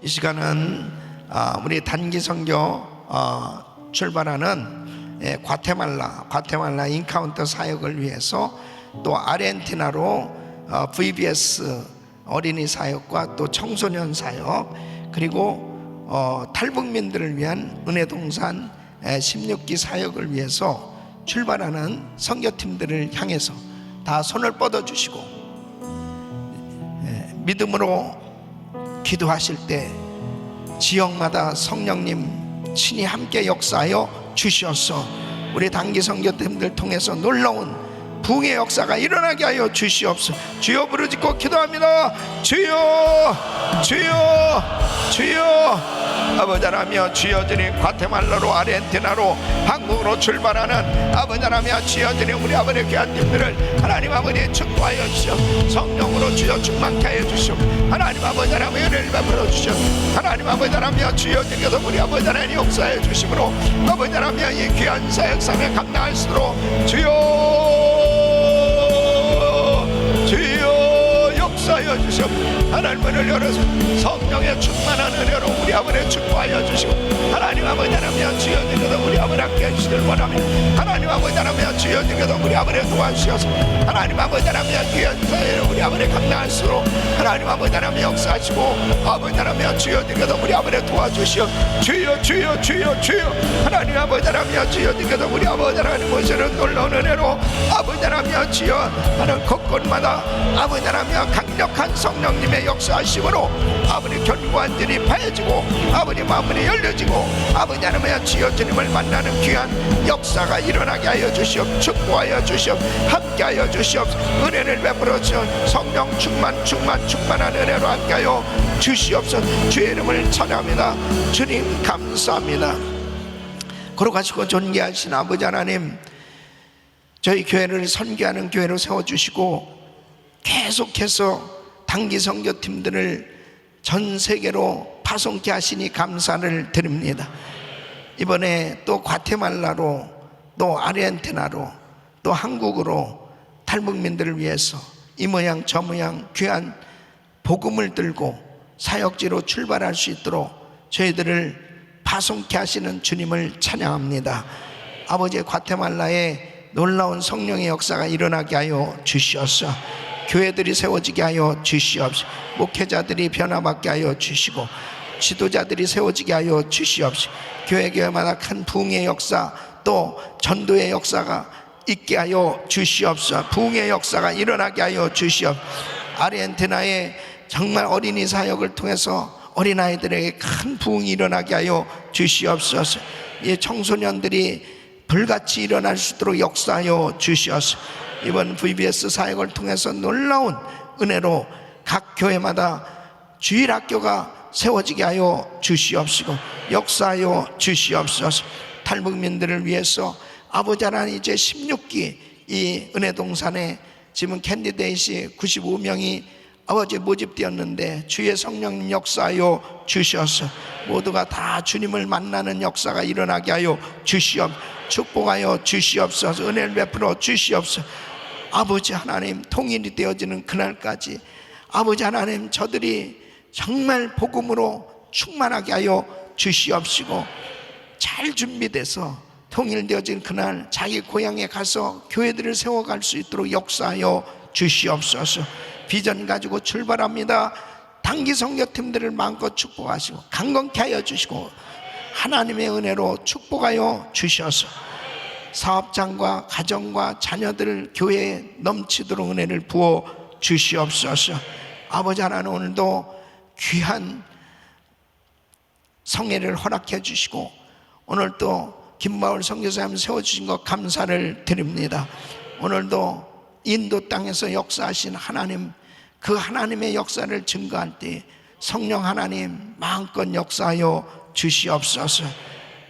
이 시간은 아, 우리 단기 선교 어, 출발하는 예, 과테말라, 과테말라 인카운터 사역을 위해서 또 아르헨티나로 어, VBS 어린이 사역과 또 청소년 사역 그리고 어, 탈북민들을 위한 은혜동산 16기 사역을 위해서 출발하는 선교팀들을 향해서 다 손을 뻗어 주시고 예, 믿음으로 기도하실 때 지역마다 성령님 친히 함께 역사하여 주시옵소 우리 단기 선교팀들 통해서 놀라운 부흥의 역사가 일어나게 하여 주시옵소 주여 부르짖고 기도합니다. 주여 주여 주여. 아버지 하나며 주여 주님 과테말라로 아르헨티나로 한국으로 출발하는 아버지 하나며 주여 주님 우리 아버지 귀한 님들을 하나님 아버지 축복하여 주시오 성령으로 주여 충만케 하여 주시오 하나님 아버지 하나며 은혜를 베풀어 주시오 하나님 아버지 하나며 주여 주께서 우리 아버지 하나님 역사해 주심으로 아버지 하나며 이 귀한 사역상에 감당할 수 있도록 주여 하나님 문을 열어서 성령의 충만한 은혜로 우리 아버지 축복하여 주시고 하나님 아버지 하나님 주여 주께서 우리 아버지 함께 해주시길 원합니다 주여 주께서 우리 아버지 도와주셔서 하나님 아버지 하나님 귀한 사회를 우리 아버지 감당할 수 있도록 하나님 아버지 하나님 역사하시고 아버지 하나님 주여 주께서 우리 아버지 도와주시오 주여 주여 주여 주여. 하나님 아버지 하나님 주여 주께서 우리 아버지 하나님 모시는 놀라운 은혜로 아버지 하나님 주여 하는 곳곳마다 아버지 하나님 강력한 성령님의 역사하심으로 아버지 견고한 들이 파여지고 아버지 마음이 열려지고 아버지 하나님 주여 주님을 만나는 귀한 역사가 일어나게 하여 주시옵 축복하여 주시옵 함께하여 주시옵. 은혜를 베풀어 주시옵. 성령 충만 충만 충만한 은혜로 함께하여 주시옵소서. 주의 이름을 찬양합니다. 주님 감사합니다. 걸어가시고 존귀하신 아버지 하나님 저희 교회를 선교하는 교회로 세워주시고 계속해서 단기 선교팀들을 전 세계로 파송케 하시니 감사를 드립니다. 이번에 또 과테말라로 또 아르헨티나로 또 한국으로 탈북민들을 위해서 이 모양 저 모양 귀한 복음을 들고 사역지로 출발할 수 있도록 저희들을 파송케 하시는 주님을 찬양합니다. 아버지 과테말라에 놀라운 성령의 역사가 일어나게 하여 주시옵소서. 교회들이 세워지게 하여 주시옵소서. 목회자들이 변화받게 하여 주시고 지도자들이 세워지게 하여 주시옵소서. 교회 교회마다 큰 부흥의 역사 또 전도의 역사가 있게 하여 주시옵소서. 부흥의 역사가 일어나게 하여 주시옵소서. 아르헨티나의 정말 어린이 사역을 통해서 어린아이들에게 큰 부흥이 일어나게 하여 주시옵소서. 이 청소년들이 불같이 일어날 수 있도록 역사하여 주시옵소서. 이번 VBS 사역을 통해서 놀라운 은혜로 각 교회마다 주일 학교가 세워지게 하여 주시옵시고 역사하여 주시옵소서. 탈북민들을 위해서 아버지 하나님 이제 16기 이 은혜동산에 지금 캔디데이시 95명이 아버지 모집되었는데 주의 성령님 역사하여 주셔서 모두가 다 주님을 만나는 역사가 일어나게 하여 주시옵 축복하여 주시옵소서 은혜를 베풀어 주시옵소서. 아버지 하나님 통일이 되어지는 그날까지 아버지 하나님 저들이 정말 복음으로 충만하게 하여 주시옵시고 잘 준비돼서 통일되어진 그날 자기 고향에 가서 교회들을 세워갈 수 있도록 역사하여 주시옵소서. 비전 가지고 출발합니다. 단기 선교팀들을 마음껏 축복하시고 강건케 하여 주시고 하나님의 은혜로 축복하여 주셔서 사업장과 가정과 자녀들 교회에 넘치도록 은혜를 부어 주시옵소서. 아버지 하나님 오늘도 귀한 성회를 허락해 주시고 오늘 또 김마을 선교사님 세워주신 것 감사를 드립니다. 오늘도 인도 땅에서 역사하신 하나님 그 하나님의 역사를 증거할 때 성령 하나님 마음껏 역사하여 주시옵소서.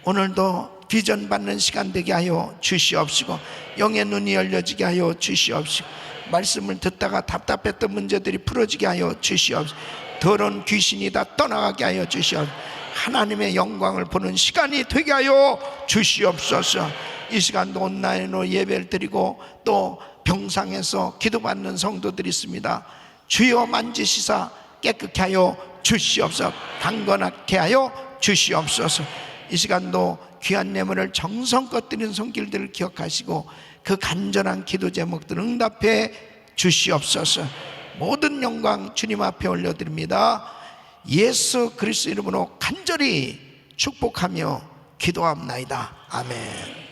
오늘도 비전 받는 시간 되게 하여 주시옵시고 영의 눈이 열려지게 하여 주시옵시고 말씀을 듣다가 답답했던 문제들이 풀어지게 하여 주시옵시고 더러운 귀신이 다 떠나가게 하여 주시옵시고 하나님의 영광을 보는 시간이 되게 하여 주시옵소서. 이 시간도 온라인으로 예배를 드리고 또 병상에서 기도받는 성도들이 있습니다. 주여 만지시사 깨끗게 하여 주시옵소서. 강건하게 하여 주시옵소서. 이 시간도 귀한 예물을 정성껏 드린 손길들을 기억하시고 그 간절한 기도 제목들 응답해 주시옵소서. 모든 영광 주님 앞에 올려드립니다 예수 그리스도 이름으로 간절히 축복하며 기도합나이다. 아멘